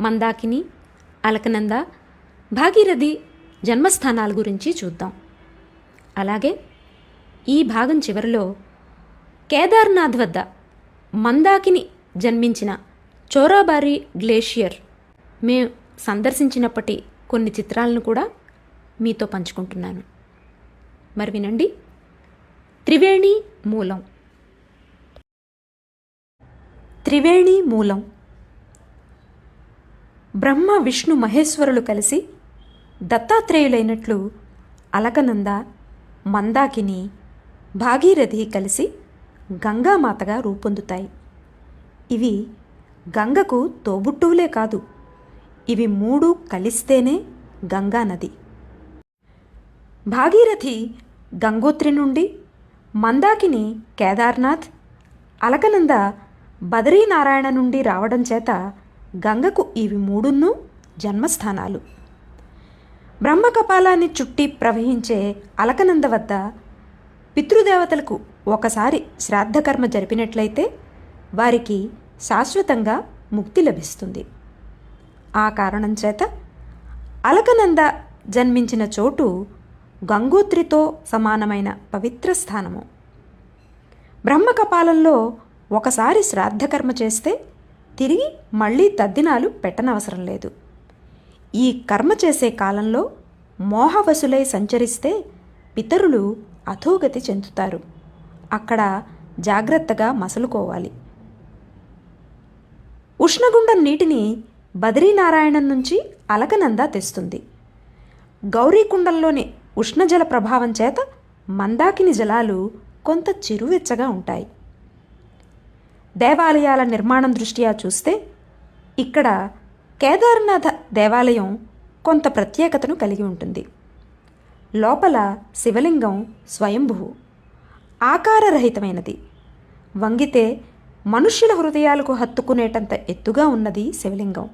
మందాకిని అలకనంద భాగీరథి జన్మస్థానాల గురించి చూద్దాం. అలాగే ఈ భాగం చివరిలో కేదార్నాథ్ వద్ద మందాకిని జన్మించిన చోరాబారి గ్లేషియర్ మేము సందర్శించినప్పటి కొన్ని చిత్రాలను కూడా మీతో పంచుకుంటున్నాను. మరి వినండి. త్రివేణి మూలం. త్రివేణి మూలం. బ్రహ్మ విష్ణు మహేశ్వరులు కలిసి దత్తాత్రేయులైనట్లు అలకనంద మందాకిని భాగీరథి కలిసి గంగామాతగా రూపొందుతాయి. ఇవి గంగకు తోబుట్టువులే కాదు ఇవి మూడు కలిస్తేనే గంగా నది. భాగీరథి గంగోత్రి నుండి మందాకిని కేదార్నాథ్ అలకనంద బదరీనారాయణ నుండి రావడం చేత గంగకు ఇవి మూడున్నూ జన్మస్థానాలు. బ్రహ్మకపాలాన్ని చుట్టి ప్రవహించే అలకనంద వద్ద పితృదేవతలకు ఒకసారి శ్రాద్ధకర్మ జరిపినట్లయితే వారికి శాశ్వతంగా ముక్తి లభిస్తుంది. ఆ కారణం చేత అలకనంద జన్మించిన చోటు గంగోత్రితో సమానమైన పవిత్ర స్థానము. బ్రహ్మకపాలంలో ఒకసారి శ్రాద్ధకర్మ చేస్తే తిరిగి మళ్ళీ తద్దినాలు పెట్టనవసరం లేదు. ఈ కర్మ చేసే కాలంలో మోహవశులై సంచరిస్తే పితరులు అధోగతి చెందుతారు. అక్కడ జాగ్రత్తగా మసలుకోవాలి. ఉష్ణగుండం నీటిని బద్రీనారాయణం నుంచి అలకనంద తెస్తుంది. గౌరీకుండంలోని ఉష్ణజల ప్రభావం చేత మందాకిని జలాలు కొంత చిరువెచ్చగా ఉంటాయి. దేవాలయాల నిర్మాణం దృష్ట్యా చూస్తే ఇక్కడ కేదార్నాథ దేవాలయం కొంత ప్రత్యేకతను కలిగి ఉంటుంది. లోపల శివలింగం స్వయంభువు ఆకారరహితమైనది. వంగితే మనుష్యుల హృదయాలకు హత్తుకునేటంత ఎత్తుగా ఉన్నది శివలింగం.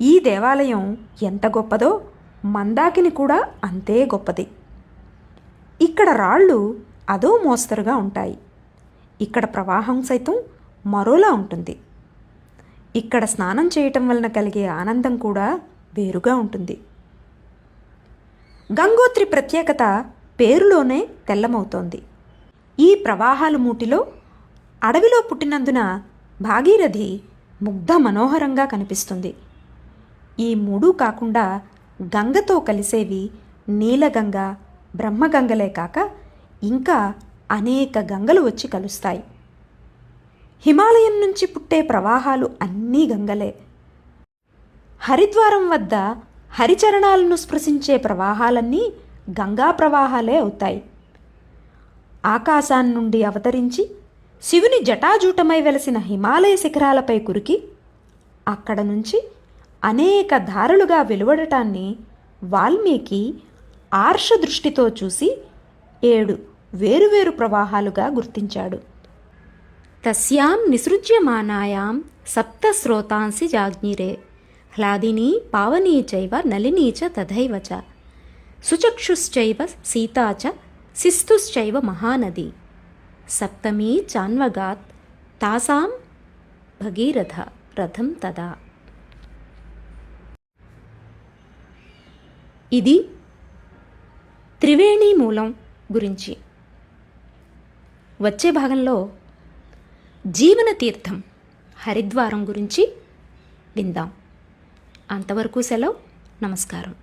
ఈ దేవాలయం ఎంత గొప్పదో మందాకిని కూడా అంతే గొప్పది. ఇక్కడ రాళ్ళు అదో మోస్తరుగా ఉంటాయి. ఇక్కడ ప్రవాహం సైతం మరోలా ఉంటుంది. ఇక్కడ స్నానం చేయటం వలన కలిగే ఆనందం కూడా వేరుగా ఉంటుంది. గంగోత్రి ప్రత్యేకత పేరులోనే తెల్లమవుతోంది. ఈ ప్రవాహాల మూటిలో అడవిలో పుట్టినందున భాగీరథి ముగ్ధ మనోహరంగా కనిపిస్తుంది. ఈ మూడు కాకుండా గంగతో కలిసేవి నీలగంగ బ్రహ్మగంగలే కాక ఇంకా అనేక గంగలు వచ్చి కలుస్తాయి. హిమాలయం నుంచి పుట్టే ప్రవాహాలు అన్నీ గంగలే. హరిద్వారం వద్ద హరిచరణాలను స్పృశించే ప్రవాహాలన్నీ గంగా ప్రవాహాలే అవుతాయి. ఆకాశాన్నుండి అవతరించి శివుని జటాజూటమై వెలసిన హిమాలయ శిఖరాలపై కురికి అక్కడ నుంచి అనేక ధారలుగా వెలువడటాన్ని వాల్మీకి ఆర్ష దృష్టితో చూసి ఏడు వేరువేరు ప్రవాహాలుగా గుర్తించాడు. తస్యాం నిసృజ్యమానాయాం సప్త స్రోతాంసి జాగ్నిరే హ్లాదినీ పావనీ చైవ నలినీ చ తథైవ చ. సుచక్షుశ్చైవ సీతా చ శిస్తుశ్చైవ మహానది. సప్తమీ చాన్వగాత్ తాసాం భగీరథ రథం తదా. ఇది త్రివేణి మూలం గురించి. వచ్చే భాగంలో జీవన తీర్థం హరిద్వారం గురించి విందాం. అంతవరకు సెలవు. నమస్కారం.